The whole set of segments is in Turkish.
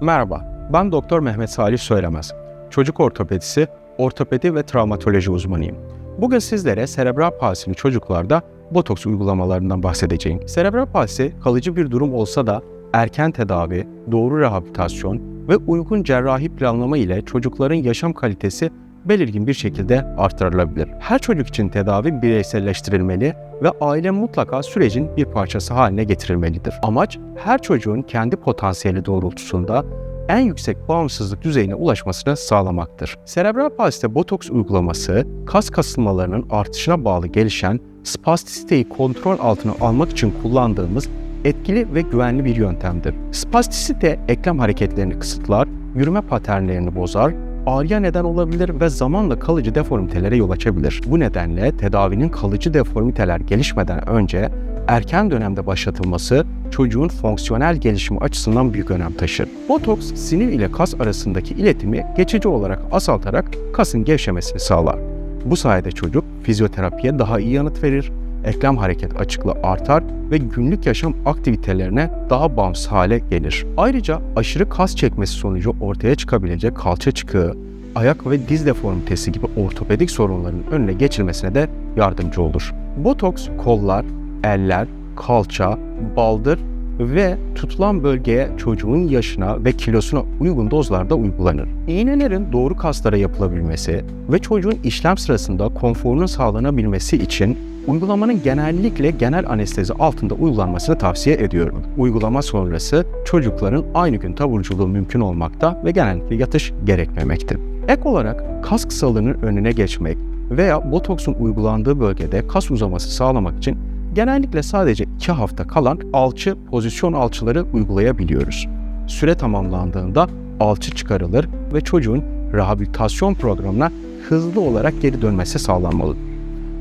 Merhaba, ben Doktor Mehmet Salih Söylemez. Çocuk ortopedisi, ortopedi ve travmatoloji uzmanıyım. Bugün sizlere serebral palsili çocuklarda botoks uygulamalarından bahsedeceğim. Serebral palsi kalıcı bir durum olsa da erken tedavi, doğru rehabilitasyon ve uygun cerrahi planlama ile çocukların yaşam kalitesi belirgin bir şekilde artırılabilir. Her çocuk için tedavi bireyselleştirilmeli ve aile mutlaka sürecin bir parçası haline getirilmelidir. Amaç her çocuğun kendi potansiyeli doğrultusunda en yüksek bağımsızlık düzeyine ulaşmasını sağlamaktır. Serebral palside botoks uygulaması, kas kasılmalarının artışına bağlı gelişen spastisiteyi kontrol altına almak için kullandığımız etkili ve güvenli bir yöntemdir. Spastisite eklem hareketlerini kısıtlar, yürüme paternlerini bozar, ağrıya neden olabilir ve zamanla kalıcı deformitelere yol açabilir. Bu nedenle tedavinin kalıcı deformiteler gelişmeden önce erken dönemde başlatılması çocuğun fonksiyonel gelişimi açısından büyük önem taşır. Botoks sinir ile kas arasındaki iletimi geçici olarak azaltarak kasın gevşemesini sağlar. Bu sayede çocuk fizyoterapiye daha iyi yanıt verir, eklem hareket açıklığı artar ve günlük yaşam aktivitelerine daha bağımsız hale gelir. Ayrıca aşırı kas çekmesi sonucu ortaya çıkabilecek kalça çıkığı, ayak ve diz deformitesi gibi ortopedik sorunların önüne geçilmesine de yardımcı olur. Botoks kollar, eller, kalça, baldır ve tutulan bölgeye çocuğun yaşına ve kilosuna uygun dozlarda uygulanır. İğnelerin doğru kaslara yapılabilmesi ve çocuğun işlem sırasında konforunun sağlanabilmesi için uygulamanın genellikle genel anestezi altında uygulanmasını tavsiye ediyorum. Uygulama sonrası çocukların aynı gün taburculuğu mümkün olmakta ve genellikle yatış gerekmemekte. Ek olarak kas kısalığının önüne geçmek veya botoksun uygulandığı bölgede kas uzaması sağlamak için genellikle sadece 2 hafta kalan alçı pozisyon alçıları uygulayabiliyoruz. Süre tamamlandığında alçı çıkarılır ve çocuğun rehabilitasyon programına hızlı olarak geri dönmesi sağlanmalıdır.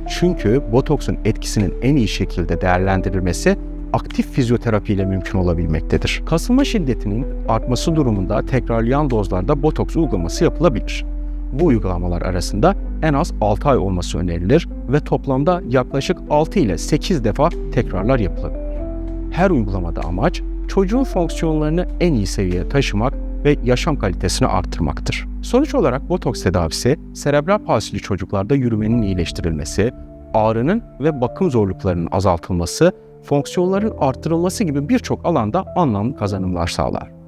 Çünkü botoksun etkisinin en iyi şekilde değerlendirilmesi aktif fizyoterapi ile mümkün olabilmektedir. Kasılma şiddetinin artması durumunda tekrarlayan dozlarda botoks uygulaması yapılabilir. Bu uygulamalar arasında en az 6 ay olması önerilir ve toplamda yaklaşık 6 ile 8 defa tekrarlar yapılabilir. Her uygulamada amaç çocuğun fonksiyonlarını en iyi seviyeye taşımak ve yaşam kalitesini arttırmaktır. Sonuç olarak botoks tedavisi serebral palsili çocuklarda yürümenin iyileştirilmesi, ağrının ve bakım zorluklarının azaltılması, fonksiyonların arttırılması gibi birçok alanda anlamlı kazanımlar sağlar.